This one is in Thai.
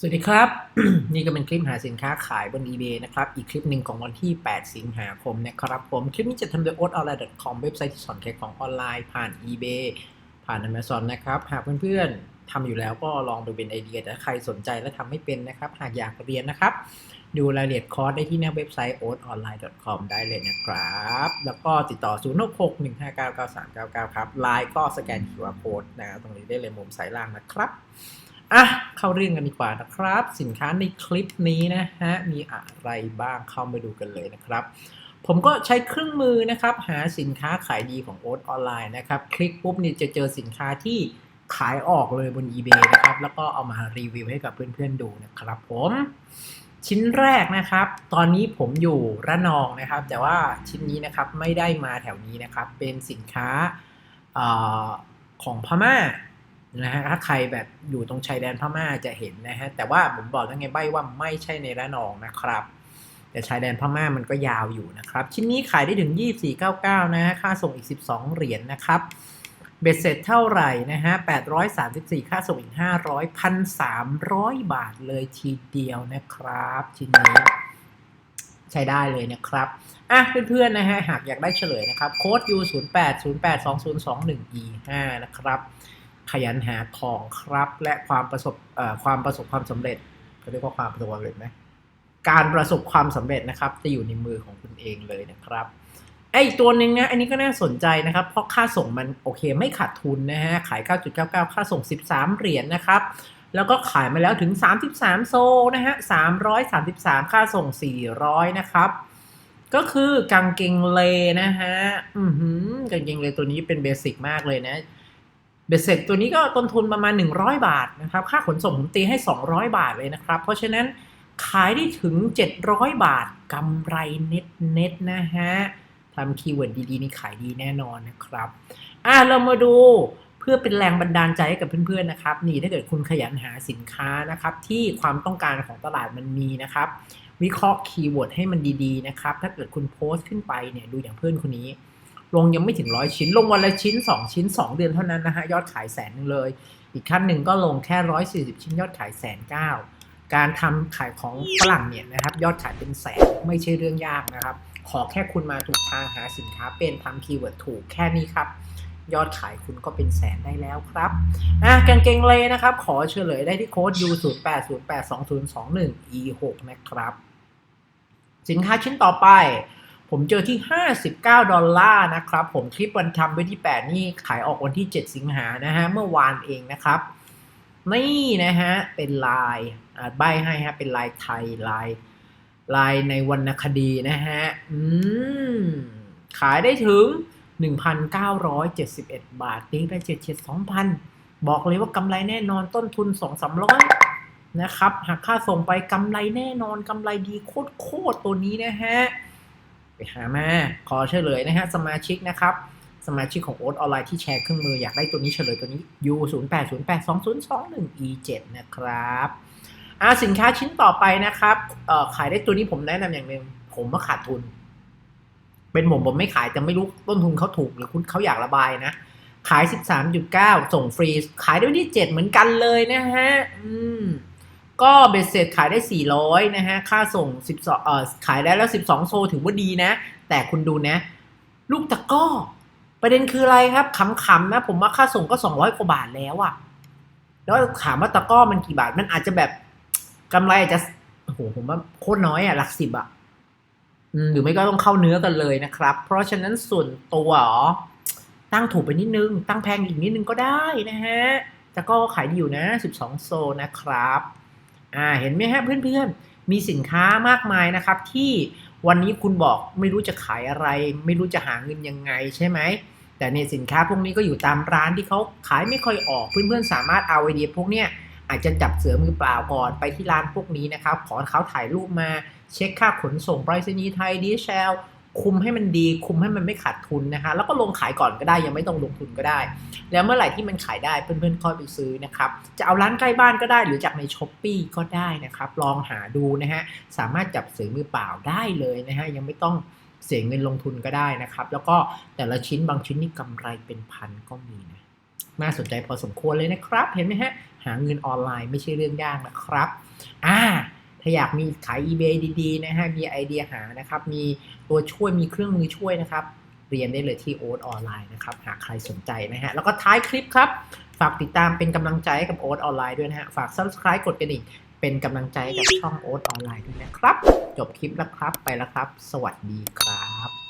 สวัสดีครับ นี่ก็เป็นคลิปหาสินค้าขายบน eBay นะครับ อีกคลิปหนึ่งของวันที่ 8 สิงหาคมนะครับผม คลิปนี้จะทำโดย o t o n l i n e c o m เว็บไซต์ที่สอนขายของออนไลน์ผ่าน eBay ผ่าน Amazon นะครับ หากเพื่อนๆทำอยู่แล้วก็ลองดูเป็นไอเดียแต่ถ้าใครสนใจและทำไม่เป็นนะครับ หากอยากเรียนนะครับ ดูรายละเอียดคอร์สได้ที่หน้าเว็บไซต์ o t o n l i n e c o m ได้เลยนะครับ แล้วก็ติดต่อ 0 6 6 1 5 9 9 3 9 9 ครับไลน์ก็สแกน QR code นะครับตรงนี้ได้เลยมุมซ้ายล่างนะครับ อะเข้าเรื่องกันดีกว่านะครับ สินค้าในคลิปนี้นะฮะมีอะไรบ้างเข้ามาดูกันเลยนะครับ ผมก็ใช้เครื่องมือนะครับ หาสินค้าขายดีของโอ๊ตออนไลน์นะครับ คลิกปุ๊บนี่จะเจอสินค้าที่ขายออกเลยบน eBay นะครับ แล้วก็เอามารีวิวให้กับเพื่อนๆดูนะครับผมชิ้นแรกนะครับ ตอนนี้ผมอยู่ระนองนะครับ แต่ว่าชิ้นนี้นะครับไม่ได้มาแถวนี้นะครับ เป็นสินค้าออของพม่า นะฮะถ้าใครแบบอยู่ตรงชายแดนพม่าจะเห็นนะฮะแต่ว่าผมบอกแล้วไงใบว่าไม่ใช่ในระนองนะครับ แต่ชายแดนพม่ามันก็ยาวอยู่นะครับ ชิ้นนี้ขายได้ถึง 2499 นะฮะค่าส่งอีก 12 เหรียญนนะครับเบ็ดเสร็จเท่าไหร่นะฮะ 834 ค่าส่งอีก 500 1,300 บาทเลยทีเดียวนะครับ ชิ้นนี้ ใช้ได้เลยนะครับ อะเพื่อนๆนะฮะ หากอยากได้เฉลยนะครับ โค้ด U 0 8 0 8 2 0 2 1 E 5นะครับ ขยันหาของครับ และความประสบความประสบความสำเร็จเขาเรียกว่าความประสบความสำเร็จไหมการประสบความสำเร็จนะครับ จะอยู่ในมือของคุณเองเลยนะครับไอ้ตัวหนึ่งนะอันนี้ก็น่าสนใจนะครับ เพราะค่าส่งมันโอเคไม่ขาดทุนนะฮะขาย 9.99 ค่าส่ง 13 เหรียญนนะครับ แล้วก็ขายมาแล้วถึง 33 โซนะฮะ 333 ค่าส่ง 400 นะครับ ก็คือกางเกงเลนะฮะ อือหือกางเกงเลตัวนี้เป็นเบสิกมากเลยนะ เบ็ดเสร็จตัวนี้ก็ต้นทุนประมาณ 100 บาทนะครับ ค่าขนส่งผมตีให้ 200 บาทเลยนะครับ เพราะฉะนั้นขายได้ถึง 700 บาทกำไรเน็ตเน็ตนะฮะทำคีย์เวิร์ดดีๆ นี่ขายดีแน่นอนนะครับ อะเรามาดูเพื่อเป็นแรงบันดาลใจให้กับเพื่อนๆนะครับ นี่ถ้าเกิดคุณขยันหาสินค้านะครับ ที่ความต้องการของตลาดมันมีนะครับ วิเคราะห์คีย์เวิร์ดให้มันดีๆนะครับ ถ้าเกิดคุณโพสต์ขึ้นไปเนี่ยดูอย่างเพื่อนคนนี้ ลงยังไม่ถึงร้อยชิ้น ลงวันละชิ้น 2 ชิ้น 2 เดือนเท่านั้นนะฮะยอดขายแสนนึงเลย อีกขั้นหนึ่งก็ลงแค่ร้อยสี่สิบชิ้นยอดขายแสนเก้าการทำขายของฝรั่งเนี่ยนะครับยอดขายเป็นแสนไม่ใช่เรื่องยากนะครับ ขอแค่คุณมาถูกทางหาสินค้าเป็นทำคีย์เวิร์ดถูกแค่นี้ครับยอดขายคุณก็เป็นแสนได้แล้วครับอะกางเกงเลยนะครับ ขอเฉลยได้ที่โค้ด U 0 8 0 8 2 0 2 1 E 6นะครับ สินค้าชิ้นต่อไป ผมเจอที่ 59 ดอลลาร์นะครับ ผมคลิปวันทำไว้ที่ 8 นี่ขายออกวันที่ 7 สิงหานะฮะ เมื่อวานเองนะครับ นี่นะฮะ เป็นลายอ่าใบให้ฮะ เป็นลายไทยลายลายในวรรณคดีนะฮะ อืม ขายได้ถึง 1,971 บาทตีไปเจ็ดเจ็ดสองพันบอกเลยว่ากำไรแน่นอนต้นทุน2 3 0 0นะครับ หากค่าส่งไปกำไรแน่นอนกำไรดีโคตรๆตัวนี้นะฮะ ไปหามาขอเฉลยนะฮะสมาชิกนะครับสมาชิกของโอ๊ตออนไลน์ที่แชร์เครื่องมืออยากได้ตัวนี้เฉลยตัวนี้ U 0 8 0 8 2 0 2 1 E 7นะครับอ่าสินค้าชิ้นต่อไปนะครับเอ่อขายได้ตัวนี้ผมแนะนำอย่างหนึ่งผมว่าขาดทุน เป็นผมผมไม่ขายแต่ไม่รู้ต้นทุนเขาถูกหรือคุณเขาอยากระบายนะ ขาย 13.9 ส่งฟรี ขายได้วันที่ 7 เหมือนกันเลยนะฮะอืม ก็เบสเสร็ขายได้ 400 นะฮะ ค่าส่ง 12เอ่อขายได้แล้ว 12 โซถือว่าดีนะ แต่คุณดูนะ ลูกตะก้อ ประเด็นคืออะไรครับขำๆนะ ผมว่าค่าส่งก็ 200 กว่าบาทแล้วอะแล้วถามว่าตะก้อมันกี่บาท มันอาจจะแบบกำไรอาจจะโอ้โหผมว่าโคตรน้อยอะหลักสิบอะหรือไม่ก็ต้องเข้าเนื้อกันเลยนะครับ เพราะฉะนั้นส่วนตัวอ๋อตั้งถูกไปนิดนึง ตั้งแพงอีกนิดนึงก็ได้นะฮะแต่ก็ขายดีอยู่นะ 12 โซนะครับ อ่าเห็นไหมฮะเพื่อนๆ มีสินค้ามากมายนะครับ ที่วันนี้คุณบอกไม่รู้จะขายอะไร ไม่รู้จะหาเงินยังไงใช่ไหมแต่ในสินค้าพวกนี้ก็อยู่ตามร้านที่เขาขายไม่ค่อยออกเพื่อนๆ สามารถเอาไอเดียพวกเนี้ยอาจจะจับเสือมือเปล่าก่อนไปที่ร้านพวกนี้นะครับ ขอเขาถ่ายรูปมาเช็คค่าขนส่งไปรษณีย์ไทยดีเชล คุมให้มันดี คุมให้มันไม่ขาดทุนนะฮะแล้วก็ลงขายก่อนก็ได้ยังไม่ต้องลงทุนก็ได้ แล้วเมื่อไหร่ที่มันขายได้เพื่อนๆค่อยไปซื้อนะครับจะเอาร้านใกล้บ้านก็ได้หรือจากในช้อปปีก็ได้นะครับลองหาดูนะฮะสามารถจับซื้อมือเปล่าได้เลยนะฮะยังไม่ต้องเสียเงินลงทุนก็ได้นะครับ แล้วก็แต่ละชิ้นบางชิ้นนี่กำไรเป็นพันก็มีนะน่าสนใจพอสมควรเลยนะครับ เห็นไหมฮะหาเงินออนไลน์ไม่ใช่เรื่องยากนะครับอ่า ถ้าอยากมีขาย eBay ดีๆนะฮะมีไอเดียหานะครับ มีตัวช่วยมีเครื่องมือช่วยนะครับ เรียนได้เลยที่โอ๊ตออนไลน์นะครับ หากใครสนใจนะฮะแล้วก็ท้ายคลิปครับ ฝากติดตามเป็นกำลังใจให้กับโอ๊ตออนไลน์ด้วยนะฮะฝาก subscribe กดกระดิ่งเป็นกำลังใจให้กับช่องโอ๊ตออนไลน์ด้วยนะครับ จบคลิปแล้วครับไปแล้วครับ สวัสดีครับ